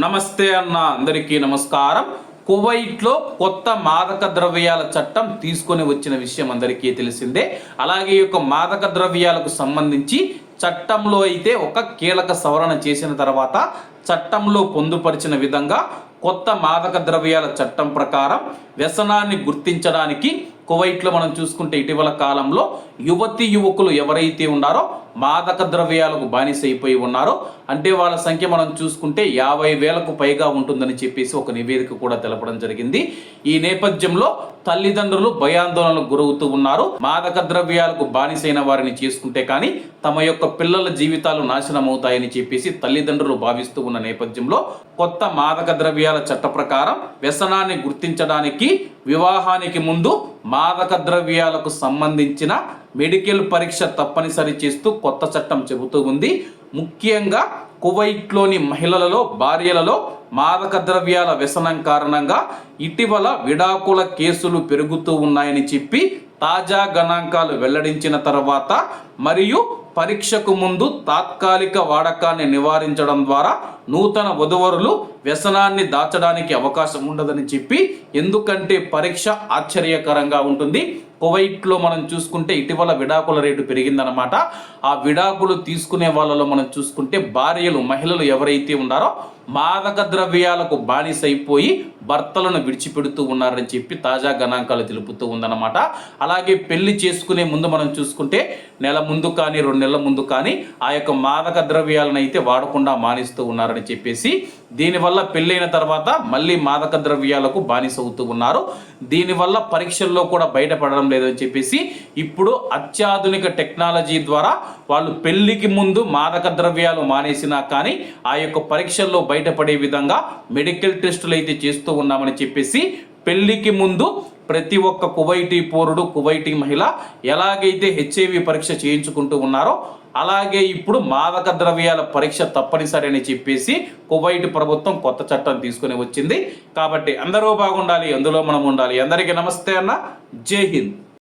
నమస్తే అన్న అందరికీ నమస్కారం. కువైట్లో కొత్త మాదక ద్రవ్యాల చట్టం తీసుకొని వచ్చిన విషయం అందరికీ తెలిసిందే. అలాగే ఈ యొక్క మాదక ద్రవ్యాలకు సంబంధించి చట్టంలో అయితే ఒక కీలక సవరణ చేసిన తర్వాత చట్టంలో పొందుపరిచిన విధంగా కొత్త మాదక ద్రవ్యాల చట్టం ప్రకారం వ్యసనాన్ని గుర్తించడానికి కువైట్లో మనం చూసుకుంటే ఇటీవల కాలంలో యువతి యువకులు ఎవరైతే ఉన్నారో మాదక ద్రవ్యాలకు బానిస అయిపోయి ఉన్నారో అంటే వాళ్ళ సంఖ్య మనం చూసుకుంటే యాభై వేలకు పైగా ఉంటుందని చెప్పేసి ఒక నివేదిక కూడా తెలపడం జరిగింది. ఈ నేపథ్యంలో తల్లిదండ్రులు భయాందోళనలకు గురవుతూ ఉన్నారు. మాదక ద్రవ్యాలకు బానిసైన వారిని చేసుకుంటే కానీ తమ యొక్క పిల్లల జీవితాలు నాశనం అవుతాయని చెప్పేసి తల్లిదండ్రులు భావిస్తూ ఉన్న నేపథ్యంలో కొత్త మాదక ద్రవ్యాల చట్ట ప్రకారం వ్యసనాన్ని గుర్తించడానికి వివాహానికి ముందు మాదక ద్రవ్యాలకు సంబంధించిన మెడికల్ పరీక్ష తప్పనిసరి చేస్తూ కొత్త చట్టం చెబుతూ ఉంది. ముఖ్యంగా కువైట్లోని మహిళలలో భార్యలలో మాదక ద్రవ్యాల వ్యసనం కారణంగా ఇటీవల విడాకుల కేసులు పెరుగుతూ ఉన్నాయని చెప్పి తాజా గణాంకాలు వెల్లడించిన తర్వాత మరియు పరీక్షకు ముందు తాత్కాలిక వాడకాన్ని నివారించడం ద్వారా నూతన వధువరులు వ్యసనాన్ని దాచడానికి అవకాశం ఉండదని చెప్పి ఎందుకంటే పరీక్ష ఆశ్చర్యకరంగా ఉంటుంది. కువైట్లో మనం చూసుకుంటే ఇటీవల విడాకుల రేటు పెరిగిందనమాట ఆ విడాకులు తీసుకునే వాళ్ళలో మనం చూసుకుంటే భార్యలు మహిళలు ఎవరైతే ఉన్నారో మాదక ద్రవ్యాలకు బానిసైపోయి భర్తలను విడిచిపెడుతూ ఉన్నారని చెప్పి తాజా గణాంకాలు తెలుపుతూ ఉందన్నమాట. అలాగే పెళ్ళి చేసుకునే ముందు మనం చూసుకుంటే నెల ముందు కానీ రెండు నెలల ముందు కానీ ఆ యొక్క మాదక ద్రవ్యాలను అయితే వాడకుండా మానేస్తూ ఉన్నారని చెప్పేసి దీనివల్ల పెళ్ళైన తర్వాత మళ్ళీ మాదక ద్రవ్యాలకు బానిస అవుతూ ఉన్నారు. దీనివల్ల పరీక్షల్లో కూడా బయటపడడం లేదని చెప్పేసి ఇప్పుడు అత్యాధునిక టెక్నాలజీ ద్వారా వాళ్ళు పెళ్ళికి ముందు మాదక ద్రవ్యాలు మానేసినా కానీ ఆ యొక్క పరీక్షల్లో బయటపడే విధంగా మెడికల్ టెస్టులు అయితే చేస్తూ ఉన్నామని చెప్పేసి పెళ్ళికి ముందు ప్రతి ఒక్క కువైటీ పౌరుడు కువైటీ మహిళ ఎలాగైతే హెచ్ఐవి పరీక్ష చేయించుకుంటూ ఉన్నారో అలాగే ఇప్పుడు మాదక ద్రవ్యాల పరీక్ష తప్పనిసరి అని చెప్పేసి కువైట్ ప్రభుత్వం కొత్త చట్టం తీసుకుని వచ్చింది. కాబట్టి అందరూ బాగుండాలి అందులో మనం ఉండాలి. అందరికీ నమస్తే అన్న. జై హింద్.